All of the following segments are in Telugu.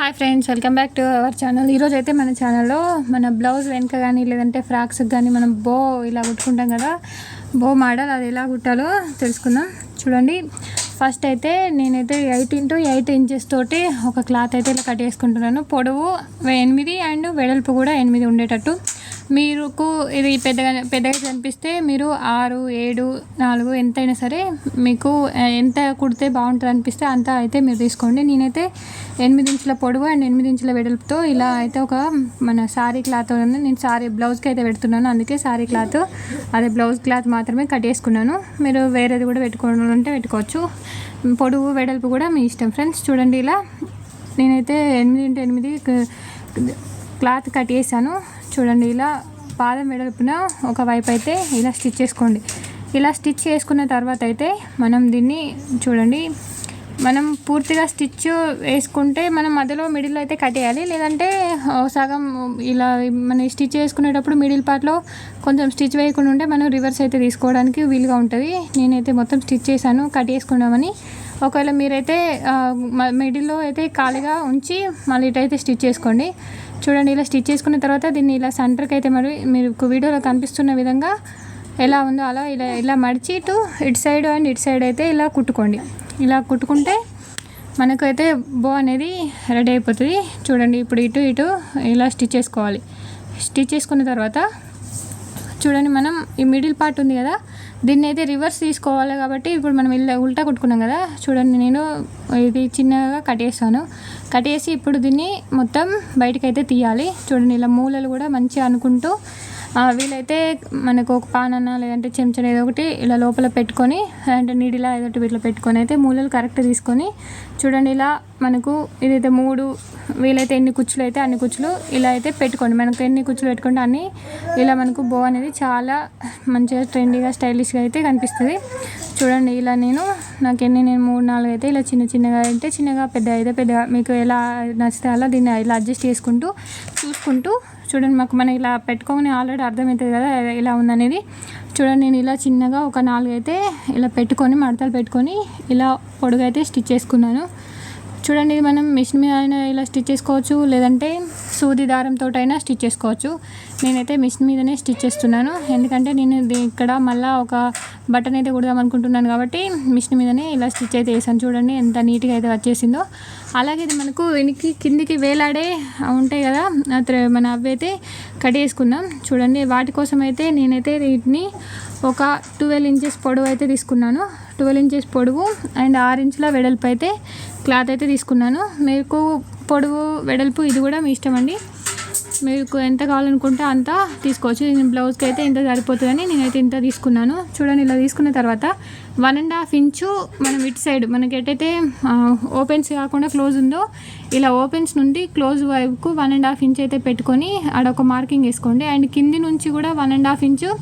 Hi friends welcome back to our channel. ఈరోజు అయితే మన ఛానల్లో మన బ్లౌజ్ వెనుక కానీ లేదంటే ఫ్రాక్స్కి కానీ మనం బో ఇలా కుట్టుకుంటాం కదా బో మోడల్ అది ఎలా కుట్టాలో తెలుసుకుందాం. చూడండి ఫస్ట్ అయితే నేనైతే ఎయిట్ ఇంటూ ఎయిట్ ఇంచెస్ తోటి ఒక క్లాత్ అయితే ఇలా కట్ చేసుకుంటున్నాను. పొడవు ఎనిమిది అండ్ వెడల్పు కూడా ఎనిమిది ఉండేటట్టు. మీరుకు ఇది పెద్దగా పెద్దగా కనిపిస్తే మీరు ఆరు ఏడు నాలుగు ఎంతైనా సరే మీకు ఎంత కుడితే బాగుంటుంది అనిపిస్తే అంత అయితే మీరు తీసుకోండి. నేనైతే ఎనిమిది ఇంచుల పొడవు అండ్ ఎనిమిది ఇంచుల వెడల్పుతో ఇలా అయితే ఒక మన సారీ క్లాత్ ఉంది. నేను సారీ బ్లౌజ్కి అయితే పెడుతున్నాను. అందుకే సారీ క్లాత్ అదే బ్లౌజ్ క్లాత్ మాత్రమే కట్ చేసుకున్నాను. మీరు వేరేది కూడా పెట్టుకోవాలంటే పెట్టుకోవచ్చు. పొడవు వెడల్పు కూడా మీ ఇష్టం ఫ్రెండ్స్. చూడండి ఇలా నేనైతే ఎనిమిది ఇంటూ ఎనిమిది క్లాత్ కట్ చేశాను. చూడండి ఇలా పాదం వెడల్పున ఒక వైపు అయితే ఇలా స్టిచ్ చేసుకోండి. ఇలా స్టిచ్ చేసుకున్న తర్వాత అయితే మనం దీన్ని చూడండి మనం పూర్తిగా స్టిచ్ వేసుకుంటే మనం మధ్యలో మిడిల్ అయితే కట్టేయాలి. లేదంటే సగం ఇలా మనం స్టిచ్ చేసుకునేటప్పుడు మిడిల్ పార్ట్లో కొంచెం స్టిచ్ వేయకుండా ఉంటే మనం రివర్స్ అయితే తీసుకోవడానికి వీలుగా ఉంటుంది. నేనైతే మొత్తం స్టిచ్ చేశాను కట్ చేసుకున్నామని ఒకవేళ మీరైతే మిడిల్లో అయితే ఖాళీగా ఉంచి మళ్ళీ ఇటైతే స్టిచ్ చేసుకోండి. చూడండి ఇలా స్టిచ్ చేసుకున్న తర్వాత దీన్ని ఇలా సెంటర్కి అయితే మరి మీరు వీడియోలో కనిపిస్తున్న విధంగా ఎలా ఉందో అలా ఇలా ఇలా మడిచి ఇటు ఇటు సైడ్ అండ్ ఇటు సైడ్ అయితే ఇలా కుట్టుకోండి. ఇలా కుట్టుకుంటే మనకైతే బో అనేది రెడీ అయిపోతుంది. చూడండి ఇప్పుడు ఇటు ఇటు ఇలా స్టిచ్ చేసుకోవాలి. స్టిచ్ చేసుకున్న తర్వాత చూడండి మనం ఈ మిడిల్ పార్ట్ ఉంది కదా దీన్ని అయితే రివర్స్ తీసుకోవాలి కాబట్టి ఇప్పుడు మనం ఇలా ఉల్టా కుట్టుకున్నాం కదా. చూడండి నేను ఇది చిన్నగా కట్ చేస్తాను. కట్ చేసి ఇప్పుడు దీన్ని మొత్తం బయటకైతే అయితే తీయాలి. చూడండి ఇలా మూలలు కూడా మంచిగా అనుకుంటూ వీలైతే మనకు ఒక పానన్న లేదంటే చెంచా ఏదో ఒకటి ఇలా లోపల పెట్టుకొని అంటే నీడిలా ఏదో ఒకటి ఇట్లా పెట్టుకొని అయితే మూలలు కరెక్ట్ తీసుకొని చూడండి ఇలా మనకు ఇదైతే మూడు వీలైతే ఎన్ని కుచ్చులు అయితే అన్ని కుచ్చులు ఇలా అయితే పెట్టుకోండి. మనకు ఎన్ని కుచ్చులు పెట్టుకుంటే అన్ని ఇలా మనకు బో అనేది చాలా మంచిగా ట్రెండీగా స్టైలిష్గా అయితే కనిపిస్తుంది. చూడండి ఇలా నేను నాకు ఎన్ని నేను మూడు నాలుగు అయితే ఇలా చిన్న చిన్నగా అయితే చిన్నగా పెద్ద అయితే పెద్దగా. మీకు ఎలా నచ్చితే అలా దీన్ని ఇలా అడ్జస్ట్ చేసుకుంటూ చూసుకుంటూ చూడండి మాకు మనం ఇలా పెట్టుకోమని ఆల్రెడీ అర్థమవుతుంది కదా ఇలా ఉందనేది. చూడండి నేను ఇలా చిన్నగా ఒక నాలుగు అయితే ఇలా పెట్టుకొని మడతలు పెట్టుకొని ఇలా పొడుగైతే స్టిచ్ చేసుకున్నాను. చూడండి ఇది మనం మిషన్ మీద అయినా ఇలా స్టిచ్ చేసుకోవచ్చు లేదంటే సూది దారంతో అయినా స్టిచ్ చేసుకోవచ్చు. నేనైతే మిషన్ మీదనే స్టిచ్ చేస్తున్నాను. ఎందుకంటే నేను ఇక్కడ మళ్ళీ ఒక బటన్ అయితే కుడదాం అనుకుంటున్నాను కాబట్టి మిషన్ మీదనే ఇలా స్టిచ్ అయితే వేసాను చూడండి ఎంత నీట్గా అయితే వచ్చేసిందో అలాగే ఇది మనకు వెనక్కి కిందికి వేలాడే ఉంటాయి కదా మన అవి అయితే కట్ చేసుకుందాం. చూడండి వాటి కోసం అయితే నేనైతే వీటిని ఒక ట్వెల్వ్ ఇంచెస్ పొడవు అయితే తీసుకున్నాను. ట్వెల్వ్ ఇంచెస్ పొడవు అండ్ ఆరు ఇంచుల వెడల్పు అయితే క్లాత్ అయితే తీసుకున్నాను. మీకు పొడవు వెడల్పు ఇది కూడా మీ ఇష్టం అండి. మీకు ఎంత కావాలనుకుంటే అంత తీసుకోవచ్చు. నేను బ్లౌజ్కి అయితే ఇంత సరిపోతుందని నేనైతే ఇంత తీసుకున్నాను. చూడండి ఇలా తీసుకున్న తర్వాత వన్ అండ్ హాఫ్ ఇంచు మనం ఇటు సైడ్ మనకి ఎటైతే ఓపెన్స్ కాకుండా క్లోజ్ ఉందో ఇలా ఓపెన్స్ నుండి క్లోజ్ వైపుకు వన్ అండ్ హాఫ్ ఇంచ్ అయితే పెట్టుకొని ఆడ ఒక మార్కింగ్ వేసుకోండి. అండ్ కింది నుంచి కూడా వన్ అండ్ హాఫ్ ఇంచు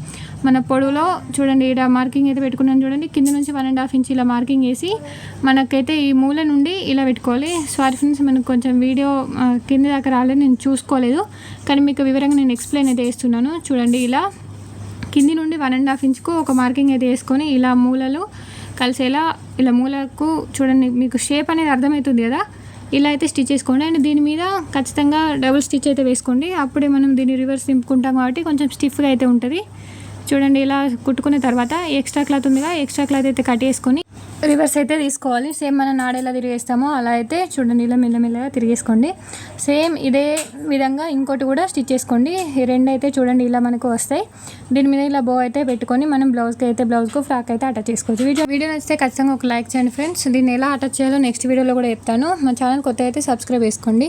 మన పొడవులో చూడండి ఇక్కడ మార్కింగ్ అయితే పెట్టుకున్నాను చూడండి. కింద నుంచి వన్ అండ్ హాఫ్ ఇంచ్ ఇలా మార్కింగ్ వేసి మనకైతే ఈ మూల నుండి ఇలా పెట్టుకోవాలి. సారీ ఫ్రెండ్స్ మనకు కొంచెం వీడియో కింద దాకా రాలేదు నేను చూసుకోలేదు. కానీ మీకు వివరంగా నేను ఎక్స్ప్లెయిన్ అయితే వేస్తున్నాను చూడండి ఇలా కింది నుండి వన్ అండ్ హాఫ్ ఇంచ్కు ఒక మార్కింగ్ అయితే వేసుకొని ఇలా మూలలు కలిసేలా ఇలా మూలకు చూడండి మీకు షేప్ అనేది అర్థమవుతుంది కదా. ఇలా అయితే స్టిచ్ చేసుకోండి. అండ్ దీని మీద ఖచ్చితంగా డబుల్ స్టిచ్ అయితే వేసుకోండి. అప్పుడే మనం దీన్ని రివర్స్ దింపుకుంటాం కాబట్టి కొంచెం స్టిఫ్గా అయితే ఉంటుంది. చూడండి ఇలా కుట్టుకున్న తర్వాత ఎక్స్ట్రా క్లాత్ ఉందిగా ఎక్స్ట్రా క్లాత్ అయితే కట్ చేసుకొని రివర్స్ అయితే తీసుకోవాలి. సేమ్ మనం నాడేలా తిరిగేస్తామో అలా అయితే చూడండి ఇలా మెల్లమెల్లగా తిరిగేసుకోండి. సేమ్ ఇదే విధంగా ఇంకోటి కూడా స్టిచ్ చేసుకోండి. రెండు అయితే చూడండి ఇలా మనకు వస్తాయి. దీని మీద ఇలా బో అయితే పెట్టుకొని మనం బ్లౌజ్కి అయితే బ్లౌజ్కు ఫ్రాక్ అయితే అటాచ్ చేసుకోవచ్చు. వీడియో వీడియో నచ్చితే ఖచ్చితంగా ఒక లైక్ చేయండి ఫ్రెండ్స్ దీన్ని ఎలా అటాచ్ చేయాలో నెక్స్ట్ వీడియోలో కూడా చెప్తాను. మా ఛానల్ కొత్త అయితే సబ్స్క్రైబ్ చేసుకోండి.